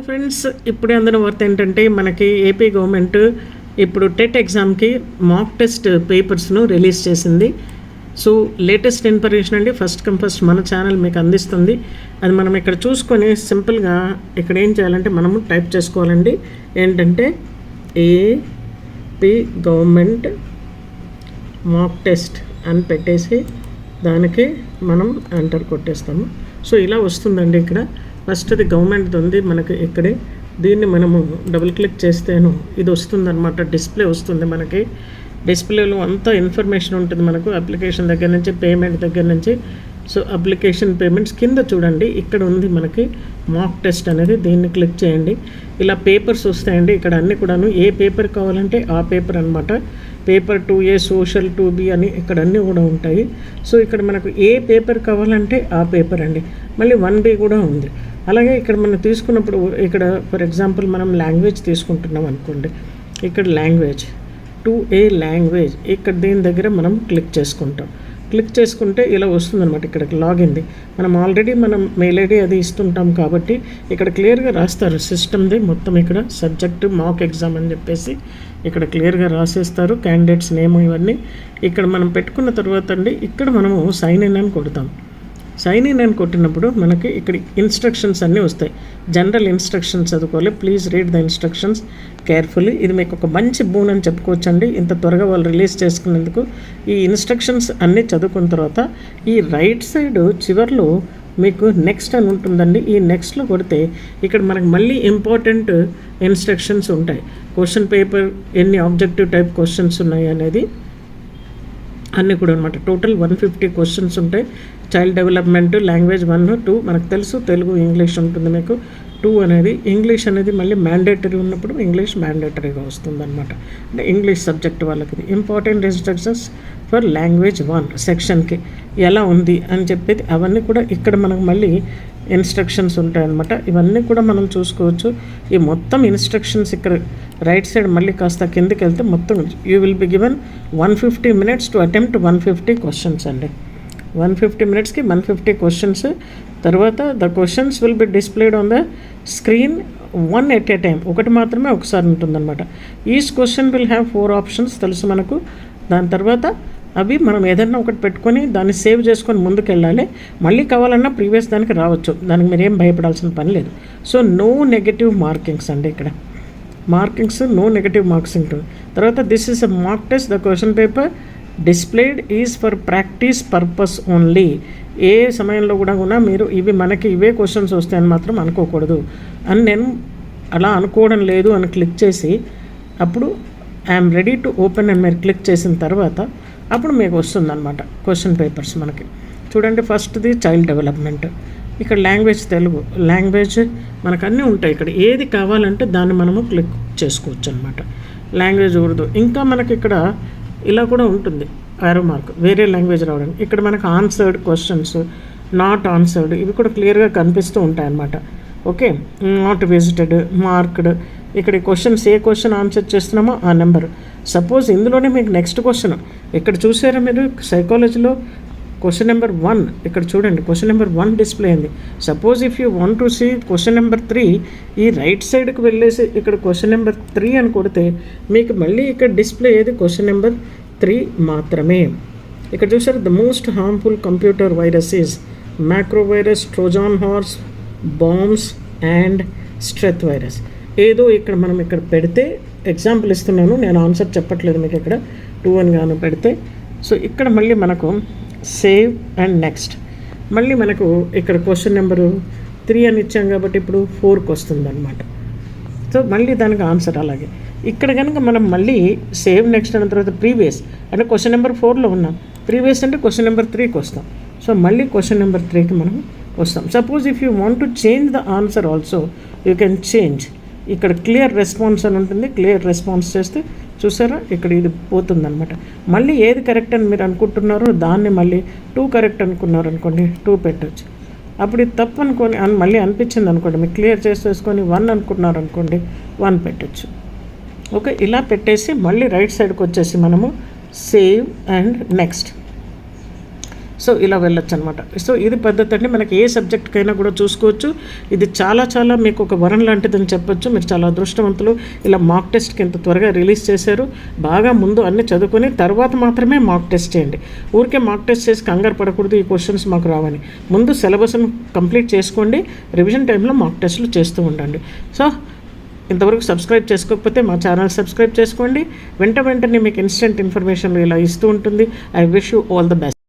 Hi friends ఇప్పుడే అందిన వార్త ఏంటంటే మనకి ఏపీ గవర్నమెంట్ ఇప్పుడు టెట్ ఎగ్జామ్కి మాక్ టెస్ట్ పేపర్స్ను రిలీజ్ చేసింది. సో లేటెస్ట్ ఇన్ఫర్మేషన్ అండి ఫస్ట్ కమ్ ఫస్ట్ మన ఛానల్ మీకు అందిస్తుంది. అది మనం ఇక్కడ చూసుకొని సింపుల్గా ఇక్కడ ఏం చేయాలంటే మనము టైప్ చేసుకోవాలండి. ఏంటంటే ఏపీ గవర్నమెంట్ మాక్ టెస్ట్ అని పెట్టేసి దానికి మనం ఎంటర్ కొట్టేస్తాము. సో ఇలా వస్తుందండి ఇక్కడ. ఫస్ట్ అది గవర్నమెంట్ ఉంది మనకి ఇక్కడే. దీన్ని మనము డబుల్ క్లిక్ చేస్తేను ఇది వస్తుందన్నమాట డిస్ప్లే వస్తుంది మనకి. డిస్ప్లేలో అంతా ఇన్ఫర్మేషన్ ఉంటుంది మనకు అప్లికేషన్ దగ్గర నుంచి పేమెంట్ దగ్గర నుంచి. సో అప్లికేషన్ పేమెంట్స్ కింద చూడండి ఇక్కడ ఉంది మనకి మాక్ టెస్ట్ అనేది దీన్ని క్లిక్ చేయండి. ఇలా పేపర్స్ వస్తాయండి ఇక్కడ అన్ని కూడాను. ఏ పేపర్ కావాలంటే ఆ పేపర్ అనమాట paper two A social two B అని ఇక్కడ అన్నీ కూడా ఉంటాయి. సో ఇక్కడ మనకు ఏ పేపర్ కావాలంటే ఆ పేపర్ అండి. మళ్ళీ వన్ బి కూడా ఉంది. అలాగే ఇక్కడ మనం తీసుకున్నప్పుడు ఇక్కడ ఫర్ ఎగ్జాంపుల్ మనం లాంగ్వేజ్ తీసుకుంటున్నాం అనుకోండి. ఇక్కడ లాంగ్వేజ్ టు ఏ లాంగ్వేజ్ ఇక్కడ దీని దగ్గర మనం క్లిక్ చేసుకుంటాం. క్లిక్ చేసుకుంటే ఇలా వస్తుందన్నమాట ఇక్కడ లాగిన్ది మనం ఆల్రెడీ మనం మెయిల్ ఐడి అది ఇస్తుంటాం కాబట్టి ఇక్కడ క్లియర్గా రాస్తారు. సిస్టమ్ది మొత్తం ఇక్కడ సబ్జెక్ట్ మాక్ ఎగ్జామ్ అని చెప్పేసి ఇక్కడ క్లియర్గా రాసేస్తారు. క్యాండిడేట్స్ నేమ్ ఇవన్నీ. ఇక్కడ మనం పెట్టుకున్న తర్వాత అండి ఇక్కడ మనము సైన్ ఇన్ అని కొడతాం. సైన్ ఇన్ అని కొట్టినప్పుడు మనకి ఇక్కడ ఇన్స్ట్రక్షన్స్ అన్నీ వస్తాయి. జనరల్ ఇన్స్ట్రక్షన్స్ చదువుకోవాలి. Please read the instructions carefully ఇది మీకు ఒక మంచి బూన్ అని చెప్పుకోవచ్చండి. ఇంత త్వరగా వాళ్ళు రిలీజ్ చేసుకునేందుకు ఈ ఇన్స్ట్రక్షన్స్ అన్నీ చదువుకున్న తర్వాత ఈ రైట్ సైడ్ చివర్లో మీకు నెక్స్ట్ అని ఉంటుందండి. ఈ నెక్స్ట్లో కొడితే ఇక్కడ మనకు మళ్ళీ ఇంపార్టెంట్ ఇన్స్ట్రక్షన్స్ ఉంటాయి. క్వశ్చన్ పేపర్ ఎన్ని ఆబ్జెక్టివ్ టైప్ క్వశ్చన్స్ ఉన్నాయి అనేది అన్నీ కూడా అనమాట టోటల్ వన్ ఫిఫ్టీ క్వశ్చన్స్ ఉంటాయి. Child development language one two మనకు తెలుసు తెలుగు ఇంగ్లీష్ ఉంటుంది మీకు. టూ అనేది ఇంగ్లీష్ అనేది మళ్ళీ మ్యాండేటరీ ఉన్నప్పుడు ఇంగ్లీష్ మ్యాండేటరీగా వస్తుంది అనమాట అంటే ఇంగ్లీష్ సబ్జెక్ట్ వాళ్ళకి. Important instructions for language one సెక్షన్కి ఎలా ఉంది అని చెప్పేది అవన్నీ కూడా ఇక్కడ మనకు మళ్ళీ ఇన్స్ట్రక్షన్స్ ఉంటాయన్నమాట. ఇవన్నీ కూడా మనం చూసుకోవచ్చు. ఈ మొత్తం ఇన్స్ట్రక్షన్స్ ఇక్కడ రైట్ సైడ్ మళ్ళీ కాస్త కిందకి వెళ్తే మొత్తం you will be given one fifty minutes to attempt one fifty questions అండి. వన్ ఫిఫ్టీ మినిట్స్కి వన్ ఫిఫ్టీ క్వశ్చన్స్. తర్వాత the questions will be displayed on the screen one at a time ఒకటి మాత్రమే ఒకసారి ఉంటుందన్నమాట. Each question will have four options తెలుసు మనకు. దాని తర్వాత అవి మనం ఏదైనా ఒకటి పెట్టుకొని దాన్ని సేవ్ చేసుకొని ముందుకెళ్ళాలి. మళ్ళీ కావాలన్నా ప్రీవియస్ దానికి రావచ్చు. దానికి మీరు ఏం భయపడాల్సిన పని లేదు. సో నో నెగటివ్ మార్కింగ్స్ అండి ఇక్కడ. మార్కింగ్స్ నో నెగటివ్ మార్క్స్ ఉంటుంది తర్వాత this is a mark test the question paper displayed is for practice purpose only ఏ సమయంలో కూడా కూడా మీరు ఇవి మనకి ఇవే క్వశ్చన్స్ వస్తాయని మాత్రం అనుకోకూడదు. అని నేను అలా అనుకోవడం లేదు అని క్లిక్ చేసి అప్పుడు ఐఎమ్ రెడీ టు ఓపెన్ అని మీరు క్లిక్ చేసిన తర్వాత అప్పుడు మీకు వస్తుందన్నమాట క్వశ్చన్ పేపర్స్ మనకి. చూడండి ఫస్ట్ది చైల్డ్ డెవలప్మెంట్ ఇక్కడ లాంగ్వేజ్ తెలుగు లాంగ్వేజ్ మనకు అన్నీ ఉంటాయి ఇక్కడ. ఏది కావాలంటే దాన్ని మనము క్లిక్ చేసుకోవచ్చు అనమాట లాంగ్వేజ్ ఉర్దూ. ఇంకా మనకి ఇక్కడ ఇలా కూడా ఉంటుంది ఆరో మార్క్ వేరే లాంగ్వేజ్ రావడానికి. ఇక్కడ మనకు ఆన్సర్డ్ క్వశ్చన్స్ నాట్ ఆన్సర్డ్ ఇవి కూడా క్లియర్గా కనిపిస్తూ ఉంటాయి అన్నమాట ఓకే? నాట్ విజిటెడ్ మార్క్డ్ ఇక్కడ క్వశ్చన్స్ ఏ క్వశ్చన్ ఆన్సర్ చేస్తున్నామో ఆ నెంబర్ సపోజ్ ఇందులోనే మీకు నెక్స్ట్ క్వశ్చన్ ఇక్కడ చూసారా మీరు? సైకాలజీలో క్వశ్చన్ నెంబర్ వన్ ఇక్కడ చూడండి క్వశ్చన్ నెంబర్ వన్ డిస్ప్లే అయింది. Suppose if you want to see question number three ఈ రైట్ సైడ్కి వెళ్ళేసి ఇక్కడ క్వశ్చన్ నెంబర్ త్రీ అని కొడితే మీకు మళ్ళీ ఇక్కడ డిస్ప్లే ఏది? క్వశ్చన్ నెంబర్ త్రీ మాత్రమే. ఇక్కడ చూసారు? The most harmful computer virus is macro virus Trojan horse bombs and stealth virus ఏదో ఇక్కడ మనం ఇక్కడ పెడితే ఎగ్జాంపుల్ ఇస్తున్నాను. నేను ఆన్సర్ చెప్పట్లేదు మీకు ఇక్కడ. టూ అని గాను పెడితే. సో ఇక్కడ మళ్ళీ మనకు సేవ్ అండ్ నెక్స్ట్ మళ్ళీ మనకు ఇక్కడ క్వశ్చన్ నెంబరు త్రీ అని ఇచ్చాం కాబట్టి ఇప్పుడు ఫోర్కి వస్తుందన్నమాట. సో మళ్ళీ దానికి ఆన్సర్ అలాగే. ఇక్కడ కనుక మనం మళ్ళీ సేవ్ నెక్స్ట్ అన్న తర్వాత ప్రీవియస్ అంటే క్వశ్చన్ నెంబర్ ఫోర్లో ఉన్నాం. ప్రీవియస్ అంటే క్వశ్చన్ నెంబర్ త్రీకి వస్తాం. సో మళ్ళీ క్వశ్చన్ నెంబర్ త్రీకి మనం వస్తాం. Suppose if you want to change the answer also you can change ఇక్కడ క్లియర్ రెస్పాన్స్ అని ఉంటుంది. క్లియర్ రెస్పాన్స్ చేస్తే చూసారా? ఇక్కడ ఇది పోతుందనమాట మళ్ళీ ఏది కరెక్ట్ అని మీరు అనుకుంటున్నారో దాన్ని మళ్ళీ టూ కరెక్ట్ అనుకున్నారు అనుకోండి టూ పెట్టచ్చు. అప్పుడు ఇది తప్పు అనుకొని అని మళ్ళీ అనిపించింది అనుకోండి. మీరు క్లియర్ చేసేసుకొని వన్ అనుకున్నారు అనుకోండి వన్ పెట్టచ్చు. ఓకే ఇలా పెట్టేసి మళ్ళీ రైట్ సైడ్కి వచ్చేసి మనము సేవ్ అండ్ నెక్స్ట్ సో ఇలా వెళ్ళొచ్చు అనమాట సో ఇది పద్ధతి అండి మనకి ఏ సబ్జెక్ట్కైనా కూడా చూసుకోవచ్చు. ఇది చాలా చాలా మీకు ఒక వరం లాంటిదని చెప్పొచ్చు. మీరు చాలా అదృష్టవంతులు. ఇలా మాక్ టెస్ట్కి ఇంత త్వరగా రిలీజ్ చేశారు. బాగా ముందు అన్ని చదువుకొని తర్వాత మాత్రమే మాక్ టెస్ట్ చేయండి. ఊరికే మాక్ టెస్ట్ చేసి కంగారు పడకూడదు. ఈ క్వశ్చన్స్ మాకు రావని. ముందు సిలబస్ను కంప్లీట్ చేసుకోండి. రివిజన్ టైంలో మాక్ టెస్ట్లు చేస్తూ ఉండండి. సో ఇంతవరకు సబ్స్క్రైబ్ చేసుకోకపోతే మా ఛానల్ సబ్స్క్రైబ్ చేసుకోండి. వెంట వెంటనే మీకు ఇన్స్టెంట్ ఇన్ఫర్మేషన్ ఇలా ఇస్తూ ఉంటుంది. I wish you all the best